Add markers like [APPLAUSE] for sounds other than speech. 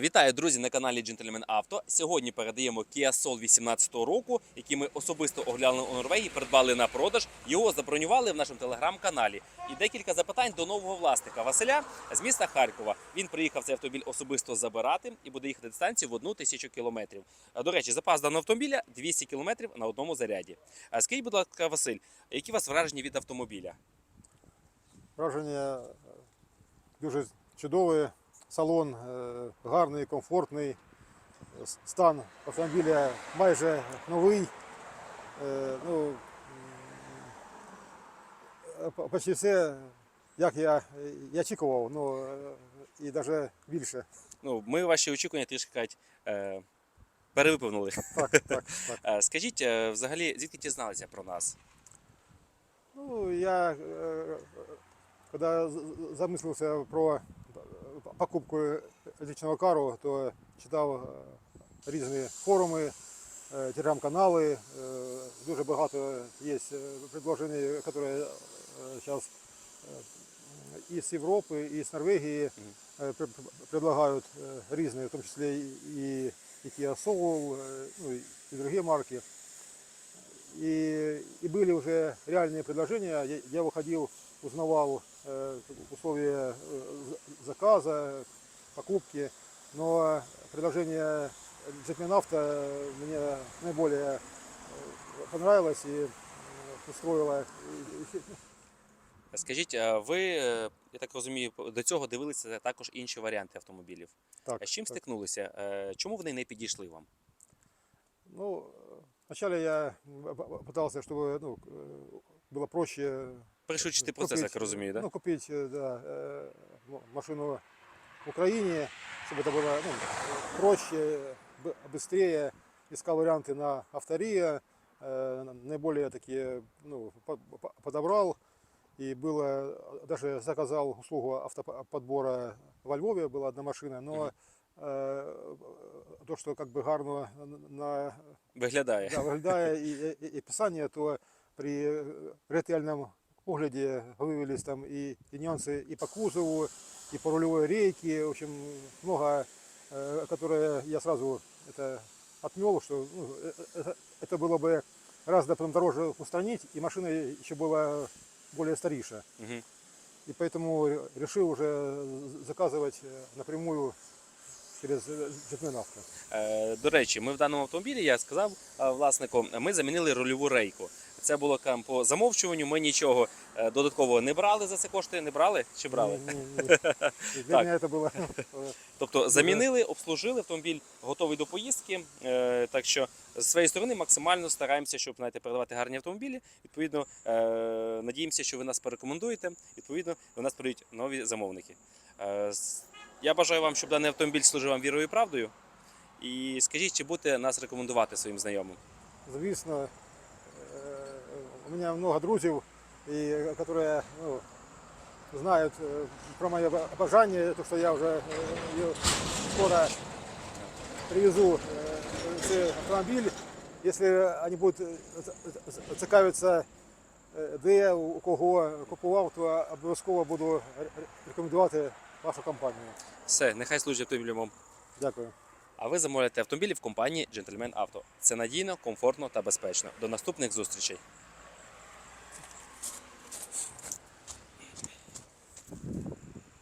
Вітаю, друзі, на каналі Gentleman Auto. Сьогодні передаємо Kia Soul 18 року, який ми особисто оглянули у Норвегії, придбали на продаж. Його забронювали в нашому телеграм-каналі. І декілька запитань до нового власника Василя з міста Харкова. Він приїхав цей автомобіль особисто забирати і буде їхати дистанцію в одну тисячу кілометрів. До речі, запас даного автомобіля 200 кілометрів на одному заряді. Скажіть, будь ласка, Василь, які у вас враження від автомобіля? Враження е, дуже чудове. Салон е, гарний, комфортний. Стан автомобіля майже новий. Е, Ну, почти все, як я і очікував, ну і навіть більше. Ну, ми ваші очікування трішки кажуть, перевиповнили. Так, так, так. [LAUGHS] Скажіть, взагалі, звідки дізналися про нас? Ну, я когда з- замыслился про покупку личного кару, то читав е, різні форуми, е, телеграм-канали. е, Дуже багато є е, предложень, які зараз із Європи, і з Норвегії е, пр- пр- предлагають е, різні, в тому числі і, і Kia Soul, е, ну, і другі марки. И, и были уже реальные предложения. Я, я выходил, узнавал э, условия э, за- заказа, покупки. Но предложение Джетминавта мне наиболее э, понравилось и э, устроило. И- и- Скажіть, а ви, е, я так розумію, до цього дивилися також інші варіанти автомобілів. Так, А з чим так. стикнулися? Е, Чому вони не підійшли вам? Ну, э, вначале я п- п- пытался, чтобы ну, к- э, было проще Пришвидшити процес, як я розумію, Ну, да? купить э, да, э, м- машину в Украине, чтобы это было ну, проще, б- быстрее. Искал варианты на автория, э, наиболее такие ну, по- по- подобрал. И было, даже заказал услугу автоподбора во Львове, была одна машина, но э, то, что как бы гарно на Виглядає. да, виглядає і, і, і писання, то при ретельному огляді виявились там і, і нюанси і по кузову, і по рулевой рейке, в общем, много, э, которые я сразу это отмел, что ну, э, это, это было бы гораздо потом дороже устранить, и машина еще была более старейшая. Мгм. И поэтому решил уже заказывать э, напрямую через Jetman Е, До речі, ми в даному автомобілі, я сказав е, власнику, ми замінили рульову рейку. Це було там по замовчуванню. Ми нічого е, додаткового не брали за це кошти. Не брали чи брали? Не, не, не. Для [LAUGHS] Так. меня это было э, Тобто замінили, обслужили автомобіль, готовий до поїздки. Е, Так що з своєї сторони максимально стараємося, щоб знаєте, передавати гарні автомобілі. Відповідно, е, надіємося, що ви нас порекомендуєте. Відповідно, до нас прийдуть нові замовники. Е, с- Я бажаю вам, щоб даний автомобіль служив вам вірою і правдою. І скажіть, чи будете нас рекомендувати своїм знайомим? звісно. Э, У меня много друзів, и, которые ну, знают э, про мое обожание, то, что я уже э, её скоро привезу э, цей автомобиль. Если они будуть е, ц- ц- цікавитися, е, де у кого купував, то обов'язково буду ре- ре- рекомендувати вашу компанію. Все, нехай служить автомобілем вам. Дякую. А ви замовляєте автомобілі в компанії Gentleman Auto. Це надійно, комфортно та безпечно. До наступних зустрічей.